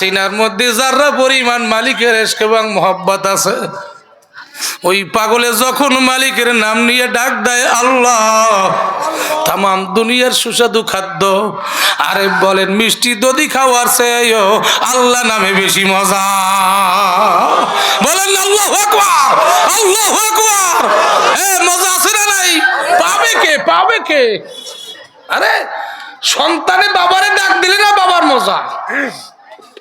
সিনার মধ্যে যারা পরিমাণ মালিকের এসক এবং মহব্বত আছে, ওই পাগলে যখন মালিকের নাম নিয়ে ডাক দেয়, আল্লাহ তাম দুনিয়ার সুস্বাদু খাদ্য। আরে বলেন, মিষ্টি দধি খাওয়ার চেয়েও আল্লাহ নামে বেশি মজা। বলেন, আল্লাহ আল্লাহ মজা আছে না নাই? পাবে কে পাবে কে? আরে, সন্তানে বাবারে ডাক দিলে না বাবার মজা?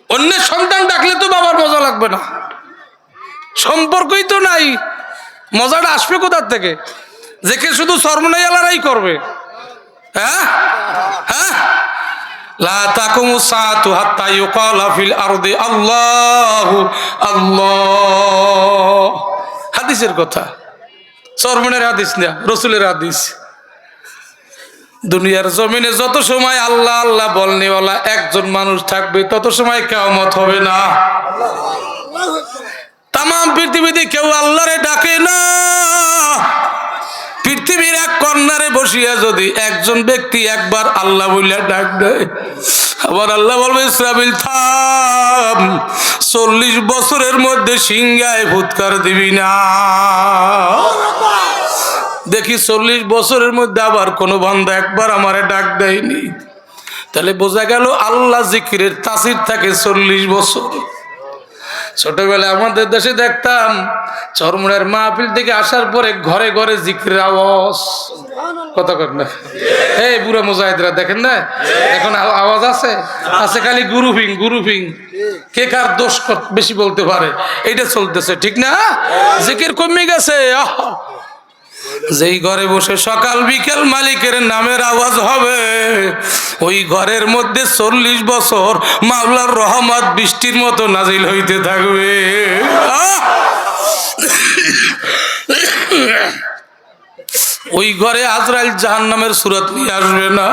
অন্যের সন্তান ডাকলে তো বাবার মজা লাগবে না। সম্পর্কই তো নাই। মজাটা আসবে কোথার থেকে? দেখে শুধু সর্বনাই আলারাই করবে। হ্যাঁ? হ্যাঁ? লা ফিল আল্লাহু হাদিসের কথা। সরমনের হাদিস না, রসুলের হাদিস। দুনিয়ার জমিনে যত সময় আল্লাহ আল্লাহ বলনেওয়ালা একজন মানুষ থাকবে, তত সময় কেমত হবে না। তাম পৃথিবীতে কেউ আল্লাহরে ডাকে না। পৃথিবীর এক কর্নারে বসিয়া যদি একজন ব্যক্তি একবার আল্লাহ বলিয়া ডাক দেয়, আবার আল্লাহ বলবে, ইসরাবিল, থাম। চল্লিশ বছরের মধ্যে সিংহায় ভূতকার দিবি না। দেখি চল্লিশ বছরের মধ্যে আবার কোনো বান্ধা একবার আমারে ডাক দেয়নি। তাহলে বোঝা গেল আল্লাহ জিকিরের তাসির থাকে চল্লিশ বছর। ছোটবেলায় আমাদের দেশে দেখতাম চরমুড়ের মাহফিল থেকে আসার পরে ঘরে ঘরে জিকিরের আওয়াজ। কথা কর না। এই বুড়া মুজাহিদরা দেখেন না? এখন আওয়াজ আছে? আছে খালি গুরুফিং গুরুফিং। কে কার দোষ বেশি বলতে পারে। এটা চলতেছে, ঠিক না? জিকির কমে গেছে, আহ! যেই ঘরে বসে সকাল বিকেল মালিকের নামের আওয়াজ হবে, ওই ঘরের মধ্যে চল্লিশ বছর মাওলার রহমত বৃষ্টির মতো নাজিল হইতে থাকবে। ওই ঘরে আজরাইল জাহান নামের সুরত নিয়ে আসবে না,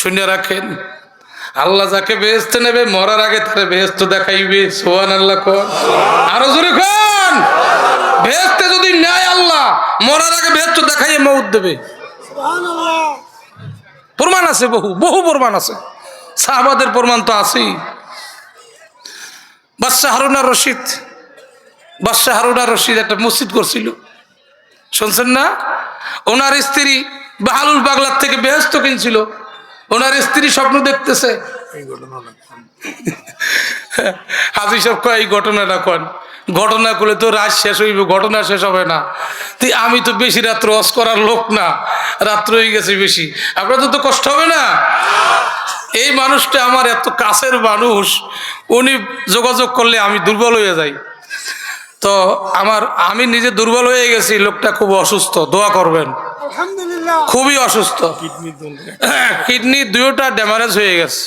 শুনে রাখেন। আল্লাহ যাকে বেহেস্তে নেবে, মরার আগে তারে বেহেস্ত দেখাইবে সোহান আল্লাহ কন। আরও জোরে কন বেহেস্তে যদি নেয় আল্লাহ মরার আগে বেহেস্ত দেখাইয়ে মৌত দেবে। প্রমাণ আছে বহু বহু প্রমাণ আছে। সাহাবাদের প্রমাণ তো আছেই। বাদশাহ হারুনা রশিদ বাদশাহ হারুনা রশিদ একটা মসজিদ করছিল। শুনছেন না? ওনার স্ত্রী বাহালুল বাগলার থেকে বেহস্ত কিনছিল। ওনার স্ত্রী স্বপ্ন দেখতেছে। হাজি সব কয় এই ঘটনাটা কন? ঘটনা করলে তো রাত শেষ হইব ঘটনা শেষ হবে না। তুই আমি তো বেশি রাত্র অস করার লোক না রাত্র হয়ে গেছে বেশি। আপনাদের তো কষ্ট হবে না? এই মানুষটা আমার এত কাছের মানুষ উনি যোগাযোগ করলে আমি দুর্বল হয়ে যাই। তো আমার আমি নিজে দুর্বল হয়ে গেছি লোকটা খুব অসুস্থ দোয়া করবেন। আলহামদুলিল্লাহ। খুবই অসুস্থ। কিডনি দুইটা ড্যামারেজ হয়ে গেছে।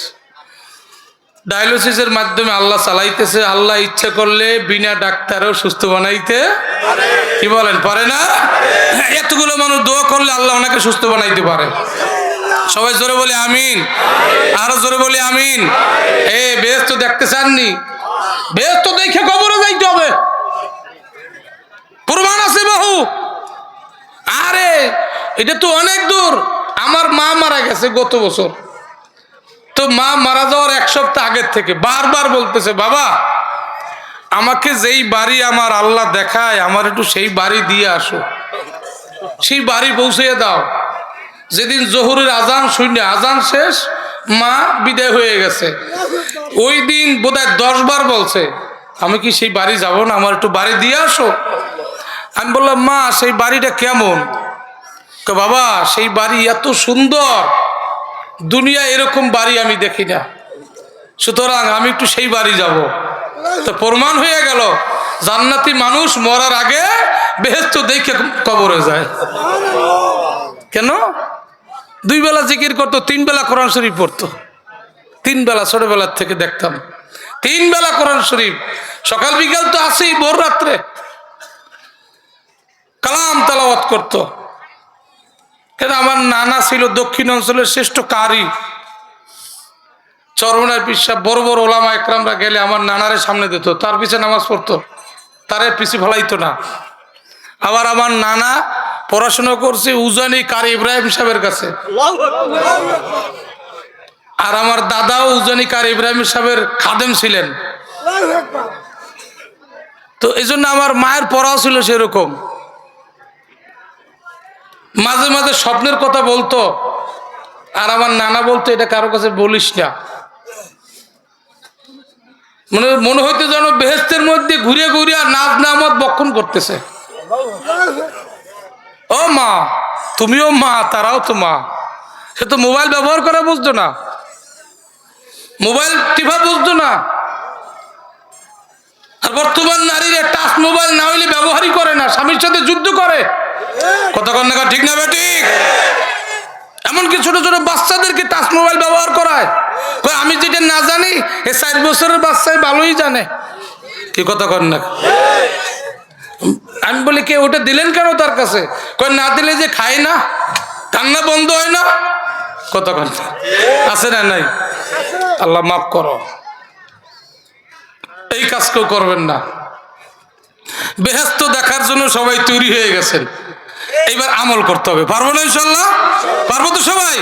ডায়ালিসিসের মাধ্যমে আল্লাহ চালাইতেছে, আল্লাহ ইচ্ছে করলে বিনা ডাক্তারও সুস্থ বানাইতে কি বলেন, পারে না? এতগুলো মানুষ দোয়া করলে আল্লাহ ওনাকে সুস্থ বানাইতে পারে। সবাই জোরে বলে আমিন। আরও জোরে বলে আমিন। এ বেশ তো দেখতে চাননি? বেশ তো দেখে কবরে যাইতে হবে। প্রমাণ আছে বহু। আরে, এটা তো অনেক দূর। আমার মা মারা গেছে গত বছর। তো মা মারা যাওয়ার এক সপ্তাহ আগের থেকে বারবার বলতেছে, বাবা, আমাকে যেই বাড়ি আমার আল্লাহ দেখায়, আমার একটু সেই বাড়ি দিয়ে আসো। সেই বাড়ি পৌঁছে দাও। যেদিন জহুরের আজান শূন্য আজান শেষ, মা বিদায় হয়ে গেছে। ওই দিন বোধহয় দশ বার বলছে, আমি কি সেই বাড়ি যাব না? আমার একটু বাড়ি দিয়ে আসো। আমি বললাম, মা, সেই বাড়িটা কেমন? বাবা, সেই বাড়ি এত সুন্দর। দুনিয়া এরকম বাড়ি আমি দেখি না। সুতরাং আমি একটু সেই বাড়ি যাব। তো প্রমাণ হয়ে গেল, জান্নাতি মানুষ মরার আগে বেহেস্ত দেখে কবরে যায়। কেন? দুই বেলা জিকির করতো, তিন বেলা কোরআন শরীফ পড়তো। তিন বেলা, ছোটবেলার থেকে দেখতাম। তিন বেলা কোরআন শরীফ। সকাল বিকাল তো আসেই, ভোর রাত্রে। কালাম তালাওয়াত করতো। কেন আমার নানা ছিল দক্ষিণ অঞ্চলের শ্রেষ্ঠ কারি। চরমনার পিসা বড় বড় ওলামা একরামরা গেলে আমার নানারে সামনে দিত, তার পিছে নামাজ পড়তো। তারে পিছিয়ে ফেলাইতো না। আবার আমার নানা পড়াশোনা করছে উজানি কারি ইব্রাহিম সাহেবের কাছে। আর আমার দাদাও উজানিকার ইব্রাহিম সাহেবের খাদেম ছিলেন। তো এই আমার মায়ের পড়াও ছিল সেরকম। মাঝে মাঝে স্বপ্নের কথা বলতো, আর আমার নানা বলতো, এটা কারও কাছে বলিস না। মনে মনে হইতে যেন বেহেস্তের মধ্যে ঘুরে ঘুরে আর নাচ নামত বক্ষণ করতেছে। ও মা, তুমিও মা, তারাও তো মা। সে তো মোবাইল ব্যবহার করা বুঝতো না। মোবাইল টিপা বুঝতো না। আর বর্তমান নারীরা টাচ মোবাইল না হইলে ব্যবহারই করে না, স্বামীর সাথে যুদ্ধ করে। কথা কন্যা ঠিক না বেঠিক এমনকি ছোট ছোট বাচ্চাদেরকে টাচ মোবাইল ব্যবহার করায়। আমি যেটা না জানি, এ চার বছরের বাচ্চাই ভালোই জানে। কি কন না আমি বলি, কে, ওটা দিলেন কেন তার কাছে? কয়, না দিলে যে খায় না, কান্না বন্ধ হয় না। কন আছে না নাই? আল্লাহ মাফ করো। এই কাজ কেউ করবেন না। বেহেস্ত দেখার জন্য সবাই তৈরি হয়ে গেছেন। এইবার আমল করতে হবে। পারব না ইনশাল্লাহ? পারব তো সবাই?